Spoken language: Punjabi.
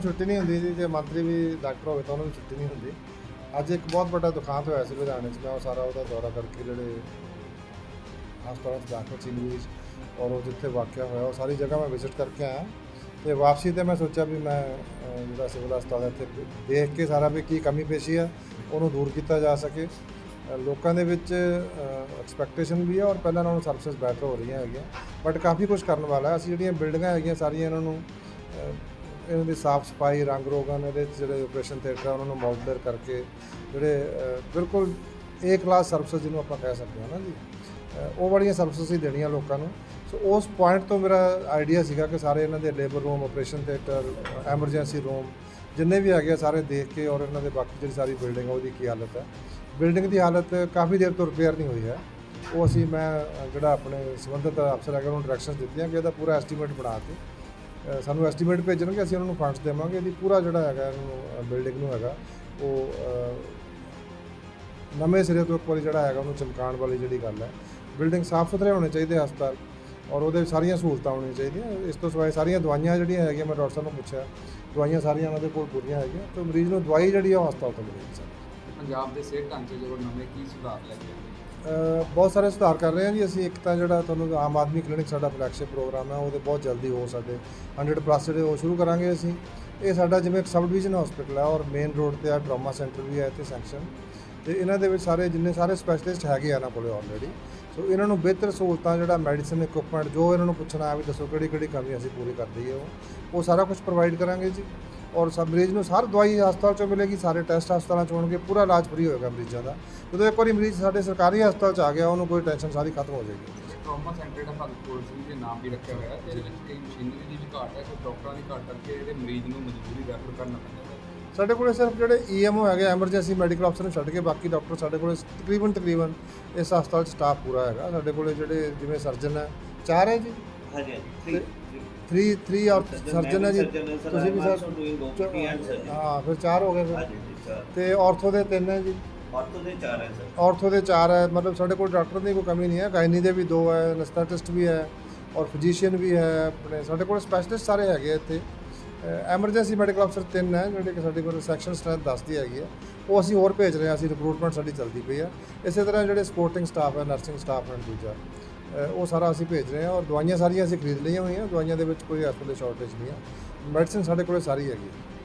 ਛੁੱਟੀ ਨਹੀਂ ਹੁੰਦੀ ਸੀ ਜੇ ਮੰਤਰੀ ਵੀ ਡਾਕਟਰ ਹੋਵੇ ਤਾਂ ਉਹਨੂੰ ਵੀ ਛੁੱਟੀ ਨਹੀਂ ਹੁੰਦੀ। ਅੱਜ ਇੱਕ ਬਹੁਤ ਵੱਡਾ ਦੁਖਾਂਤ ਹੋਇਆ ਸੀ ਲੁਧਿਆਣੇ 'ਚ, ਮੈਂ ਉਹ ਸਾਰਾ ਉਹਦਾ ਦੌਰਾ ਕਰਕੇ ਜਿਹੜੇ ਹਸਪਤਾਲਾਂ 'ਚ ਦਾਖਲ ਸੀ ਮਰੀਜ਼ ਔਰ ਉਹ ਜਿੱਥੇ ਵਾਕਿਆ ਹੋਇਆ, ਉਹ ਸਾਰੀ ਜਗ੍ਹਾ ਮੈਂ ਵਿਜ਼ਿਟ ਕਰਕੇ ਆਇਆ। ਤੇ ਵਾਪਸੀ ਤੇ ਮੈਂ ਸੋਚਿਆ ਵੀ ਮੈਂ ਜਿਹੜਾ ਸਿਵਲ ਹਸਪਤਾਲ ਹੈ, ਇੱਥੇ ਦੇਖ ਕੇ ਸਾਰਾ ਵੀ ਕੀ ਕਮੀ ਪੇਸ਼ੀ ਆ ਉਹਨੂੰ ਦੂਰ ਕੀਤਾ ਜਾ ਸਕੇ। ਲੋਕਾਂ ਦੇ ਵਿੱਚ ਐਕਸਪੈਕਟੇਸ਼ਨ ਵੀ ਹੈ ਔਰ ਪਹਿਲਾਂ ਨਾਲੋਂ ਸਰਵਿਸਿਜ਼ ਬੈਟਰ ਹੋ ਰਹੀਆਂ ਹੈਗੀਆਂ। ਬਟ ਕਾਫੀ ਕੁਝ ਕਰਨ ਵਾਲਾ ਹੈ। ਅਸੀਂ ਜਿਹੜੀਆਂ ਬਿਲਡਿੰਗਾਂ ਹੈਗੀਆਂ, ਸਾਰੀਆਂ ਇਹਨਾਂ ਨੂੰ ਇਹਨਾਂ ਦੀ ਸਾਫ਼ ਸਫ਼ਾਈ, ਰੰਗ ਰੋਗਨ ਇਹਦੇ 'ਚ ਜਿਹੜੇ ਆਪਰੇਸ਼ਨ ਥੀਏਟਰ ਉਹਨਾਂ ਨੂੰ ਮਾਡਲਰ ਕਰਕੇ ਜਿਹੜੇ ਬਿਲਕੁਲ ਏ ਕਲਾਸ ਸਰਵਿਸ ਜਿਹਨੂੰ ਆਪਾਂ ਕਹਿ ਸਕਦੇ ਹਾਂ ਨਾ ਜੀ। ਉਹ ਵਾਲੀਆਂ ਸਰਵਿਸਿਜ਼ ਹੀ ਦੇਣੀਆਂ ਲੋਕਾਂ ਨੂੰ। ਸੋ ਉਸ ਪੁਆਇੰਟ ਤੋਂ ਮੇਰਾ ਆਈਡੀਆ ਸੀਗਾ ਕਿ ਸਾਰੇ ਇਹਨਾਂ ਦੇ labour room operation theatre emergency room ਜਿੰਨੇ ਵੀ ਹੈਗੇ ਆ, ਸਾਰੇ ਦੇਖ ਕੇ ਔਰ ਇਹਨਾਂ ਦੇ ਬਾਕੀ ਜਿਹੜੀ ਸਾਰੀ ਬਿਲਡਿੰਗ ਆ, ਉਹਦੀ ਕੀ ਹਾਲਤ ਹੈ ਬਿਲਡਿੰਗ ਦੀ ਹਾਲਤ ਕਾਫੀ ਦੇਰ ਤੋਂ ਰਿਪੇਅਰ ਨਹੀਂ ਹੋਈ ਹੈ। ਉਹ ਅਸੀਂ ਮੈਂ ਜਿਹੜਾ ਆਪਣੇ ਸੰਬੰਧਿਤ ਅਫਸਰ ਹੈਗਾ, ਉਹਨੂੰ ਡਾਇਰੈਕਸ਼ਨਸ ਦਿੱਤੀਆਂ ਕਿ ਇਹਦਾ ਪੂਰਾ ਐਸਟੀਮੇਟ ਬਣਾ ਕੇ ਸਾਨੂੰ ਐਸਟੀਮੇਟ ਭੇਜਣਗੇ ਅਸੀਂ ਉਹਨਾਂ ਨੂੰ ਫੰਡਸ ਦੇਵਾਂਗੇ ਇਹਦੀ ਪੂਰਾ ਜਿਹੜਾ ਹੈਗਾ ਇਹਨੂੰ ਬਿਲਡਿੰਗ ਨੂੰ ਹੈਗਾ, ਉਹ ਨਵੇਂ ਸਿਰੇ ਤੋਂ ਇੱਕ ਵਾਰੀ ਜਿਹੜਾ ਹੈਗਾ ਉਹਨੂੰ ਚਮਕਾਉਣ ਵਾਲੀ ਜਿਹੜੀ ਗੱਲ ਹੈ। ਬਿਲਡਿੰਗ ਸਾਫ਼ ਸੁਥਰੇ ਹੋਣੇ ਚਾਹੀਦੇ ਹਸਪਤਾਲ, ਔਰ ਉਹਦੇ ਸਾਰੀਆਂ ਸਹੂਲਤਾਂ ਹੋਣੀਆਂ ਚਾਹੀਦੀਆਂ। ਇਸ ਤੋਂ ਸਿਵਾਏ ਸਾਰੀਆਂ ਦਵਾਈਆਂ ਜਿਹੜੀਆਂ ਹੈਗੀਆਂ, ਮੈਂ ਡਾਕਟਰ ਸਾਹਿਬ ਨੂੰ ਪੁੱਛਿਆ, ਦਵਾਈਆਂ ਸਾਰੀਆਂ ਉਹਨਾਂ ਦੇ ਕੋਲ ਪੂਰੀਆਂ ਹੈਗੀਆਂ, ਤੇ ਮਰੀਜ਼ ਨੂੰ ਦਵਾਈ ਜਿਹੜੀ ਆ ਉਹ ਹਸਪਤਾਲ ਤੋਂ ਮਿਲੇਗੀ, ਸਰ। ਪੰਜਾਬ ਦੇ ਸਿਹਤ ਢਾਂਚੇ ਜਦੋਂ ਨਵੇਂ ਕੀ ਸੁਧਾਰ ਲੈ ਕੇ ਆਉਂਦੇ ਬਹੁਤ ਸਾਰੇ ਸੁਧਾਰ ਕਰ ਰਹੇ ਹਾਂ ਜੀ। ਅਸੀਂ ਇੱਕ ਤਾਂ ਜਿਹੜਾ ਤੁਹਾਨੂੰ ਆਮ ਆਦਮੀ ਕਲੀਨਿਕ ਸਾਡਾ ਫਲੈਗਸ਼ਿਪ ਪ੍ਰੋਗਰਾਮ ਹੈ, ਉਹਦੇ ਬਹੁਤ ਜਲਦੀ ਹੋ ਸਕਦੇ 100 ਪਲੱਸ ਜਿਹੜੇ ਉਹ ਸ਼ੁਰੂ ਕਰਾਂਗੇ ਅਸੀਂ। ਇਹ ਸਾਡਾ ਜਿਵੇਂ ਇੱਕ ਸਬ ਡਿਵੀਜ਼ਨ ਹਸਪੀਟਲ ਹੈ ਔਰ ਮੇਨ ਰੋਡ ਤੇ ਆ ਟਰਾਮਾ ਸੈਂਟਰ ਵੀ ਹੈ ਇੱਥੇ ਸੈਂਕਸ਼ਨ ਤੇ ਇਹਨਾਂ ਦੇ ਵਿੱਚ ਸਾਰੇ ਜਿੰਨੇ ਸਾਰੇ ਸਪੈਸ਼ਲਿਸਟ ਹੈਗੇ ਆ ਇਹਨਾਂ ਕੋਲੇ ਆਲਰੇਡੀ ਸੋ ਇਹਨਾਂ ਨੂੰ ਬਿਹਤਰ ਸਹੂਲਤਾਂ ਜਿਹੜਾ ਮੈਡੀਸਨ ਇਕਵਿਪਮੈਂਟ ਜੋ ਇਹਨਾਂ ਨੂੰ ਪੁੱਛਣਾ ਹੈ ਵੀ ਦੱਸੋ ਕਿਹੜੀ ਕਿਹੜੀ ਕਮੀ ਅਸੀਂ ਪੂਰੀ ਕਰ ਦਈਏ ਉਹ ਉਹ ਸਾਰਾ ਕੁਝ ਪ੍ਰੋਵਾਈਡ ਕਰਾਂਗੇ ਜੀ। ਔਰ ਸਭ ਮਰੀਜ਼ ਨੂੰ ਸਾਰ ਦਵਾਈ ਹਸਪਤਾਲ ਚੋਂ ਮਿਲੇਗੀ ਸਾਰੇ ਟੈਸਟ ਹਸਪਤਾਲਾਂ ਚੋਂ ਹੋਣਗੇ ਪੂਰਾ ਇਲਾਜ ਫ੍ਰੀ ਹੋਏਗਾ ਮਰੀਜ਼ਾਂ ਦਾ। ਜਦੋਂ ਇੱਕ ਵਾਰੀ ਮਰੀਜ਼ ਸਾਡੇ ਸਰਕਾਰੀ ਹਸਪਤਾਲ ਚ ਆ ਗਿਆ ਉਹਨੂੰ ਕੋਈ ਟੈਨਸ਼ਨ ਸਾਰੀ ਖਤਮ ਹੋ ਜਾਏਗੀ। ਟਰਾਮਾ ਸੈਂਟਰ ਦਾ ਭਗਤ ਕੋਲ ਸਿੰਘ ਦੇ ਨਾਮ ਵੀ ਰੱਖਿਆ ਹੋਇਆ ਹੈ ਤੇ ਇਹਦੇ ਵਿੱਚ ਕਈ ਮਸ਼ੀਨਰੀ ਦੀ ਵੀ ਘਾਟ ਹੈ ਕੋਈ ਡਾਕਟਰਾਂ ਦੀ ਘਾਟ ਕਰਕੇ ਇਹਦੇ ਮਰੀਜ਼ ਨੂੰ ਮਜਬੂਰੀ ਰੈਫਰ ਕਰਨਾ ਪੈਂਦਾ ਹੈ। ਸਾਡੇ ਕੋਲੇ ਸਿਰਫ ਜਿਹੜੇ ਈਐਮਓ ਹੈਗੇ ਐਮਰਜੈਂਸੀ ਮੈਡੀਕਲ ਅਫਸਰ ਨੂੰ ਛੱਡ ਕੇ ਬਾਕੀ ਡਾਕਟਰ ਸਾਡੇ ਕੋਲੇ ਤਕਰੀਬਨ ਤਕਰੀਬਨ ਇਸ ਹਸਪਤਾਲ 'ਚ ਸਟਾਫ ਪੂਰਾ ਹੈਗਾ। ਸਾਡੇ ਕੋਲੇ ਜਿਹੜੇ ਜਿਵੇਂ ਸਰਜਨ ਹੈ ਚਾਰ ਹੈ ਜੀ? ਹਾਂਜੀ ਹਾਂਜੀ 3 3 ਔਰ ਸਰਜਨ ਹੈ ਜੀ ਤੁਸੀਂ ਵੀ ਸਰ ਹਾਂ ਫਿਰ ਚਾਰ ਹੋ ਗਏ ਫਿਰ। ਤੇ ਆਰਥੋ ਦੇ ਤਿੰਨ ਹੈ ਜੀ। ਆਰਥੋ ਦੇ ਚਾਰ ਹੈ ਸਰ। ਆਰਥੋ ਦੇ ਚਾਰ ਹੈ ਮਤਲਬ ਸਾਡੇ ਕੋਲ ਡਾਕਟਰ ਦੀ ਕੋਈ ਕਮੀ ਨਹੀਂ ਹੈ ਗਾਇਨੀ ਦੇ ਵੀ ਦੋ ਹੈ ਅਨਸਥੈਟਿਸਟ ਵੀ ਹੈ ਔਰ ਫਿਜ਼ੀਸ਼ੀਅਨ ਵੀ ਹੈ ਆਪਣੇ ਸਾਡੇ ਕੋਲ ਸਪੈਸ਼ਲਿਸਟ ਸਾਰੇ ਹੈਗੇ ਇੱਥੇ। ਐਮਰਜੈਂਸੀ ਮੈਡੀਕਲ ਅਫਸਰ ਤਿੰਨ ਹੈ ਜਿਹੜੇ ਕਿ ਸਾਡੇ ਕੋਲ ਸੈਕਸ਼ਨ ਸਟਰੈਂਥ ਦੱਸਦੀ ਹੈਗੀ ਹੈ। ਉਹ ਅਸੀਂ ਹੋਰ ਭੇਜ ਰਹੇ ਹਾਂ ਅਸੀਂ ਰਿਕਰੂਟਮੈਂਟ ਸਾਡੀ ਚੱਲਦੀ ਪਈ ਆ ਇਸੇ ਤਰ੍ਹਾਂ ਜਿਹੜੇ ਸਪੋਰਟਿੰਗ ਸਟਾਫ ਹੈ ਨਰਸਿੰਗ ਸਟਾਫ ਹੈ ਦੂਜਾ। ਉਹ ਸਾਰਾ ਅਸੀਂ ਭੇਜ ਰਹੇ ਹਾਂ ਔਰ ਦਵਾਈਆਂ ਸਾਰੀਆਂ ਅਸੀਂ ਖਰੀਦ ਲਈਆਂ ਹੋਈਆਂ, ਦਵਾਈਆਂ ਦੇ ਵਿੱਚ ਕੋਈ ਇਸ ਵੇਲੇ ਸ਼ਾਰਟੇਜ ਨਹੀਂ ਆ। ਮੈਡੀਸਿਨ ਸਾਡੇ ਕੋਲ ਸਾਰੀ ਹੈਗੀ